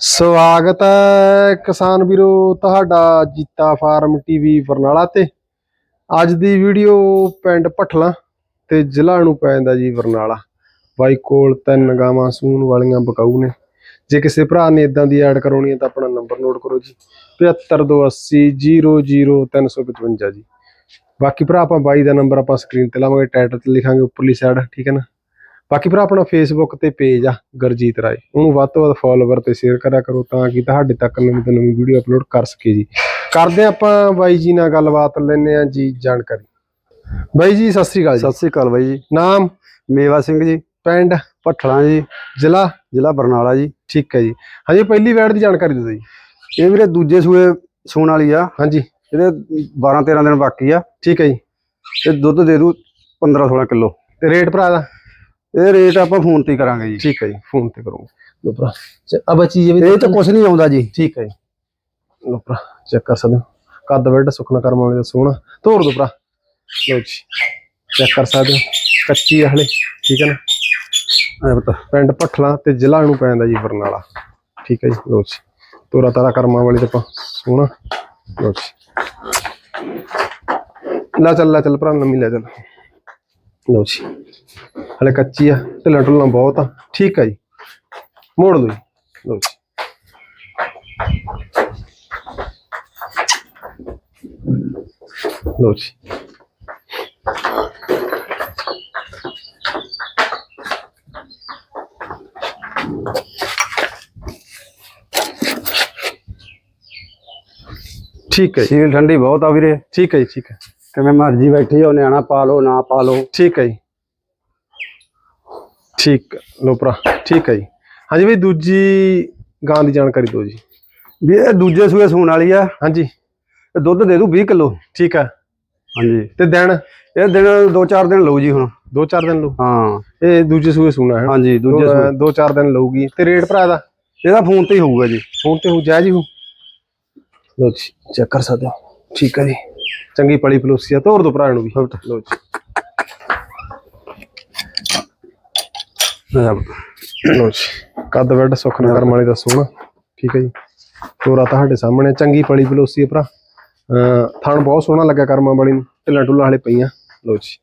ਸਵਾਗਤ ਹੈ ਕਿਸਾਨ ਵੀਰੋ, ਤੁਹਾਡਾ ਜੀਤਾ ਫਾਰਮ ਟੀਵੀ ਬਰਨਾਲਾ ਤੇ। ਅੱਜ ਦੀ ਵੀਡੀਓ ਪਿੰਡ ਭਠਲਾ ਤੇ ਜ਼ਿਲ੍ਹਾ ਨੂੰ ਪੈ ਜਾਂਦਾ ਜੀ ਬਰਨਾਲਾ। ਬਾਈ ਕੋਲ ਤਿੰਨ ਗਾਵਾਂ ਸੂਣ ਵਾਲੀਆਂ ਬਕਾਊ ਨੇ। ਜੇ ਕਿਸੇ ਭਰਾ ਨੇ ਇਦਾਂ ਦੀ ਐਡ ਕਰਾਉਣੀ ਹੈ ਤਾਂ ਆਪਣਾ ਨੰਬਰ ਨੋਟ ਕਰੋ ਜੀ। 7528000355 ਜੀ। ਬਾਕੀ ਭਰਾ ਆਪਾਂ ਬਾਈ ਦਾ ਨੰਬਰ ਆਪਾਂ ਸਕਰੀਨ ਤੇ ਲਾਵਾਂਗੇ ਟਾਈਟਲ ਤੇ ਲਿਖਾਂਗੇ, ਉੱਪਰਲੀ ਸਾਈਡ ਠੀਕ ਹੈ ਨਾ? ਬਾਕੀ ਭਰਾ ਆਪਣਾ ਫੇਸਬੁੱਕ ਤੇ ਪੇਜ ਆ ਗੁਰਜੀਤ ਰਾਏ। ਉਹਨੂੰ ਵੱਧ ਤੋਂ ਵੱਧ ਫੋਲੋਵਰ ਤੇ ਸ਼ੇਅਰ ਕਰਿਆ ਕਰੋ ਤਾਂ ਕਿ ਤੁਹਾਡੇ ਤੱਕ ਨਵੀਂ ਤੋਂ ਨਵੀਂ ਵੀਡੀਓ ਅਪਲੋਡ ਕਰ ਸਕੇ ਜੀ। ਕਰਦੇ ਆਪਾਂ ਬਾਈ ਜੀ ਨਾਲ ਗੱਲਬਾਤ ਲੈਣੇ ਆ ਜੀ ਜਾਣਕਾਰੀ। ਬਾਈ ਜੀ ਸਤਿ ਸ੍ਰੀ ਅਕਾਲ ਜੀ। ਸਤਿ ਸ੍ਰੀ ਅਕਾਲ ਬਾਈ ਜੀ। ਨਾਮ? ਮੇਵਾ ਸਿੰਘ ਜੀ। ਪਿੰਡ? ਭੱਠਲਾਂ ਜੀ। ਜ਼ਿਲ੍ਹਾ? ਜ਼ਿਲ੍ਹਾ ਬਰਨਾਲਾ ਜੀ। ਠੀਕ ਹੈ ਜੀ। ਹਾਂਜੀ ਪਹਿਲੀ ਵੈਡ ਦੀ ਜਾਣਕਾਰੀ ਦਿਓ ਜੀ। ਇਹ ਵੀਰੇ ਦੂਜੇ ਸੂਏ ਸੂਣ ਵਾਲੀ ਆ। ਹਾਂਜੀ। ਇਹਦੇ 12 13 ਦਿਨ ਬਾਕੀ ਆ। ਠੀਕ ਹੈ ਜੀ। ਤੇ ਦੁੱਧ ਦੇ ਦੂ 15 16 ਕਿਲੋ। ਤੇ ਰੇਟ ਭਰਾ ਦਾ? ਇਹ ਰੇਟ ਆਪਾਂ ਫੋਨ ਤੇ ਹੀ ਕਰਾਂਗੇ ਜੀ। ਠੀਕ ਹੈ ਜੀ ਫੋਨ ਤੇ ਕਰੂੰਗਾ। ਲੋ ਭਰਾ ਆ ਬੱਚੀ ਜੀ ਇਹ ਤਾਂ ਕੁਝ ਨਹੀਂ ਆਉਂਦਾ ਜੀ। ਠੀਕ ਹੈ ਜੀ। ਲੋ ਭਰਾ ਚੈੱਕ ਕਰ ਸਕਦੇ ਹੋ। ਕੱਦ ਬੈਡ ਸੁਖਨਾ ਕਰਮ ਵਾਲੇ ਦਾ ਸੋਹਣਾ। ਤੋੜ ਦੋ ਭਰਾ। ਲੋ ਜੀ ਚੈੱਕ ਕਰ ਸਕਦੇ ਹੋ। ਕੱਚੀ ਹਲੇ ਠੀਕ ਹੈ ਨਾ? ਐ ਪਤਾ ਪਿੰਡ ਭੱਠਲਾ ਤੇ ਜ਼ਿਲ੍ਹਾ ਨੂੰ ਪੈਂਦਾ ਜੀ ਬਰਨਾਲਾ। ਠੀਕ ਹੈ ਜੀ ਲੋ ਜੀ। ਤੋਰਾ ਤਾਰਾ ਕਰਮਾਂ ਵਾਲੀ ਤੇ ਆਪਾਂ ਸੋਹਣਾ। ਲੋ ਜੀ। ਲੈ ਚੱਲ ਲੈ ਚੱਲ ਭਰਾ ਨਵੀਂ ਲੈ ਚੱਲ। ਲੋ ਜੀ। ਹਲੇ ਕੱਚੀ ਆ ਢਿੱਲਾ ਢੁੱਲਾ ਬਹੁਤ ਆ। ਠੀਕ ਆ ਜੀ। ਮੋੜ ਦੋ ਜੀ। ਲੋ ਜੀ। ਲੋ ਜੀ। ਠੀਕ ਹੈ ਜੀ। ਸੀਲ ਠੰਡੀ ਬਹੁਤ ਆ ਵੀਰੇ। ਠੀਕ ਹੈ ਜੀ ਠੀਕ ਹੈ ਕਿਵੇਂ ਮਰਜ਼ੀ ਬੈਠੀ ਹੋ ਨਿਆਣਾ ਪਾ ਲਓ ਨਾ ਪਾ ਲਓ। ਠੀਕ ਹੈ ਜੀ। ਠੀਕ ਲਓ ਭਰਾ ਠੀਕ ਹੈ ਜੀ। ਹਾਂਜੀ ਵੀ ਦੂਜੀ ਗਾਂ ਦੀ ਜਾਣਕਾਰੀ ਦਿਓ ਜੀ। ਵੀ ਇਹ ਦੂਜੇ ਸੂਏ ਸੂਣ ਵਾਲੀ ਆ। ਹਾਂਜੀ। ਇਹ ਦੁੱਧ ਦੇ ਦੂ 20 ਕਿਲੋ। ਠੀਕ ਹੈ ਹਾਂਜੀ। ਤੇ ਦਿਨ? ਇਹ ਦਿਨ 2-4 ਦਿਨ ਲਊ ਜੀ ਹੁਣ। ਦੋ ਚਾਰ ਦਿਨ ਲਊ? ਹਾਂ। ਇਹ ਦੂਜੇ ਸੂਏ ਸੁਣਾ ਹੈ ਹਾਂਜੀ ਦੂਜੇ ਸੂਏ। ਦੋ ਚਾਰ ਦਿਨ ਲਊਗੀ। ਤੇ ਰੇਟ ਭਰਾ ਦਾ ਇਹਦਾ ਫੋਨ ਤੇ ਹੀ ਹੋਊਗਾ ਜੀ। ਫੋਨ ਤੇ ਹੋ ਜਾਇਜ਼ ਹੀ ਹੋ ਲੋ ਜੀ ਚੈੱਕ ਕਰ ਸਕਦੇ ਹੋ। ਠੀਕ ਹੈ ਜੀ। ਚੰਗੀ ਪਲੀ ਪਲੋਸੀ ਆ ਤੋਰ ਦੋ ਭਰਾ ਨੂੰ ਵੀ। ਲੋ ਜੀ। ਲੋ ਜੀ। ਕੱਦ ਵੱਡ ਸੁੱਖ ਨਗਰ ਵਾਲੇ ਦਾ ਸੋਹਣਾ। ਠੀਕ ਹੈ ਜੀ। ਤੋਰਾ ਤੁਹਾਡੇ ਸਾਹਮਣੇ ਚੰਗੀ ਪਲੀ ਪਲੋਸੀ ਆ ਭਰਾ। ਥਣ ਬਹੁਤ ਸੋਹਣਾ ਲੱਗਾ ਕਰਮਾਂ ਵਾਲੀ ਨੂੰ। ਢਿੱਲਾ ਢੁੱਲਾ ਵਾਲੇ ਪਈਆਂ। ਲੋ ਜੀ।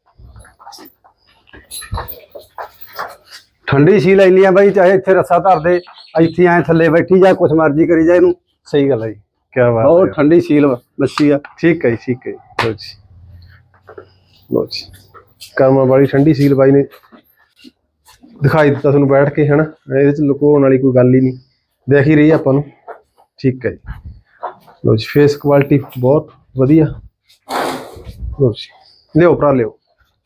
ਠੰਡੀ ਸੀ ਲੈਣੀ ਆ ਬਾਈ ਚਾਹੇ ਇੱਥੇ ਰੱਸਾ ਧਰ ਦੇ ਇੱਥੇ ਐ ਥੱਲੇ ਬੈਠੀ ਜਾ ਕੁਛ ਮਰਜ਼ੀ ਕਰੀ ਜਾ ਇਹਨੂੰ। ਸਹੀ ਗੱਲ ਹੈ ਜੀ। ਕੀ ਬਾਤ ਬਹੁਤ ਠੰਡੀ ਸੀਲ ਲੱਸੀ ਆ। ਠੀਕ ਹੈ ਜੀ ਠੀਕ ਹੈ ਲੋ ਜੀ। ਲੋ ਜੀ। ਕਰਮਾਂ ਵਾਲੀ ਠੰਡੀ ਸੀਲ ਬਾਈ ਨੇ ਦਿਖਾਈ ਦਿੱਤਾ ਤੁਹਾਨੂੰ ਬੈਠ ਕੇ ਹਨਾ? ਇਹਦੇ ਚ ਲੁਕੋਣ ਵਾਲੀ ਕੋਈ ਗੱਲ ਹੀ ਨਹੀਂ। ਦੇਖ ਹੀ ਰਹੀ ਆਪਾਂ ਨੂੰ। ਠੀਕ ਹੈ ਜੀ। ਲੋ ਜੀ ਫੇਸ ਕੁਆਲਿਟੀ ਬਹੁਤ ਵਧੀਆ। ਲੋ ਜੀ। ਲਿਓ ਭਰਾ ਲਿਓ।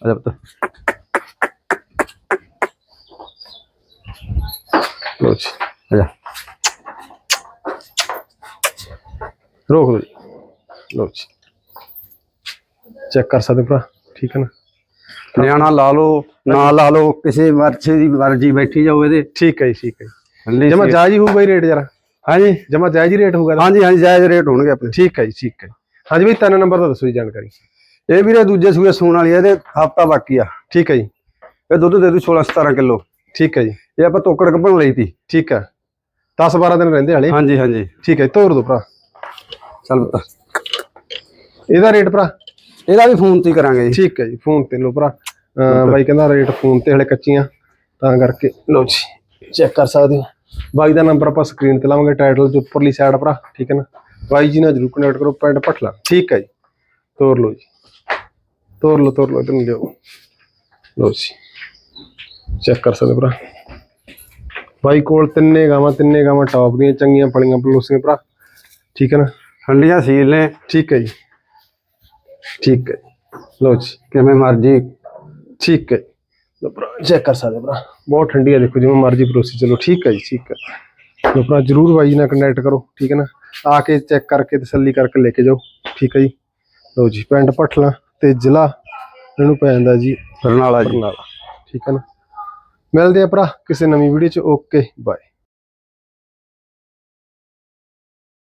ਅੱਛਾ ਪੁੱਤ। ਲੋ ਜੀ। ਅੱਛਾ। ਰੋਕ ਲਓ ਜੀ। ਲੋ ਜੀ। ਚੈੱਕ ਕਰ ਸਕਦੇ ਭਰਾ ਠੀਕ ਹੈ ਨਾ? ਨਿਆਣਾ ਲਾ ਲਓ ਨਾ ਲਾ ਲਓ ਕਿਸੇ ਮਰਜ਼ੀ ਦੀ ਮਰਜ਼ੀ ਬੈਠੀ ਜਾਓ ਇਹਦੇ। ਠੀਕ ਹੈ ਜੀ ਠੀਕ ਹੈ ਜਮਾ। ਜਾਇਜ਼ ਹੀ ਹੋਊ ਬਾਈ ਰੇਟ ਜਰਾ? ਹਾਂਜੀ। ਜਮਾ ਜਾਇਜ਼ ਹੀ ਰੇਟ ਹੋਊਗਾ? ਹਾਂਜੀ ਹਾਂਜੀ ਜਾਇਜ਼ ਰੇਟ ਹੋਣਗੇ ਆਪਣੇ। ਠੀਕ ਹੈ ਜੀ ਠੀਕ ਹੈ। ਹਾਂਜੀ ਬਈ ਤਿੰਨ ਨੰਬਰ ਦਾ ਦੱਸੋ ਜੀ ਜਾਣਕਾਰੀ। ਇਹ ਵੀਰੇ ਦੂਜੇ ਸੂਏ ਸੂਣ ਵਾਲੀ ਇਹਦੇ ਹਫਤਾ ਬਾਕੀ ਆ। ਠੀਕ ਹੈ ਜੀ। ਇਹ ਦੁੱਧ ਦੇ ਦੂ 16 17 ਕਿਲੋ। ਠੀਕ ਹੈ ਜੀ। ਇਹ ਆਪਾਂ ਤੋਕੜ ਕੱਪਣ ਲਈ ਤੀ। ਠੀਕ ਹੈ। 10 12 ਦਿਨ ਰਹਿੰਦੇ ਹਲੇ। ਹਾਂਜੀ ਹਾਂਜੀ। ਠੀਕ ਹੈ ਤੋਰ ਦੋ ਭਰਾ। ਚੱਲ ਇਹਦਾ ਰੇਟ ਭਰਾ? ਇਹਦਾ ਵੀ ਫੋਨ ਤੇ ਹੀ ਕਰਾਂਗੇ ਜੀ। ਠੀਕ ਹੈ ਜੀ ਫੋਨ ਤੇ ਲਓ ਭਰਾ। ਬਾਈ ਕਹਿੰਦਾ ਰੇਟ ਫੋਨ ਤੇ ਹਲੇ ਕੱਚੀਆਂ ਤਾਂ ਕਰਕੇ। ਲਓ ਜੀ ਚੈੱਕ ਕਰ ਸਕਦੇ ਹੋ। ਬਾਈ ਦਾ ਨੰਬਰ ਆਪਾਂ ਸਕਰੀਨ ਤੇ ਲਾਵਾਂਗੇ ਟਾਈਟਲ ਦੇ ਉੱਪਰਲੀ ਸਾਈਡ ਭਰਾ ਠੀਕ ਹੈ ਨਾ? ਬਾਈ ਜੀ ਨਾਲ ਜਰੂਰ ਕਨੈਕਟ ਕਰੋ ਪਿੰਡ ਭਟਲਾ। ਠੀਕ ਹੈ ਜੀ ਤੋਰ ਲਓ ਜੀ। ਤੋਰ ਲਓ ਤੋਰ ਲਓ ਇਧਰ ਨੂੰ ਲਿਓ ਲਓ ਜੀ ਚੈੱਕ ਕਰ ਸਕਦੇ ਹੋ ਭਰਾ। ਬਾਈ ਕੋਲ ਤਿੰਨੇ ਗਾਵਾਂ ਤਿੰਨੇ ਗਾਵਾਂ ਟੌਪ ਦੀਆਂ ਚੰਗੀਆਂ ਪਲੀਆਂ ਪਲੋਸੀਆਂ ਭਰਾ। ਠੀਕ ਹੈ ਨਾ? ਠੰਡੀਆਂ ਸੀਲ ਨੇ। ਠੀਕ ਹੈ ਜੀ। ਠੀਕ ਹੈ। ਲਓ ਜੀ ਕਿਵੇਂ ਮਰਜ਼ੀ। ਠੀਕ ਹੈ। ਲੋ ਭਰਾ ਚੈੱਕ ਕਰ ਸਕਦੇ ਭਰਾ। ਬਹੁਤ ਠੰਡੀ ਹੈ ਦੇਖੋ ਜਿਵੇਂ ਮਰਜ਼ੀ ਪਰੋਸੀ ਚਲੋ। ਠੀਕ ਹੈ ਜੀ ਠੀਕ ਹੈ। ਲੋ ਭਰਾ ਜਰੂਰ ਬਾਈ ਨਾਲ ਕੰਟੈਕਟ ਕਰੋ ਠੀਕ ਹੈ ਨਾ? ਆ ਕੇ ਚੈੱਕ ਕਰਕੇ ਤਸੱਲੀ ਕਰਕੇ ਲੈ ਕੇ ਜਾਓ। ਠੀਕ ਹੈ ਜੀ। ਲੋ ਜੀ ਪਿੰਡ ਭਟਲਾ ਤੇ ਜ਼ਿਲ੍ਹਾ ਇਹਨੂੰ ਪੈ ਜਾਂਦਾ ਜੀ। ਬਰਨਾਲਾ ਜੀ। ਠੀਕ ਹੈ ਨਾ? ਮਿਲਦੇ ਆ ਭਰਾ ਕਿਸੇ ਨਵੀਂ ਵੀਡੀਓ ਚ। Okay bye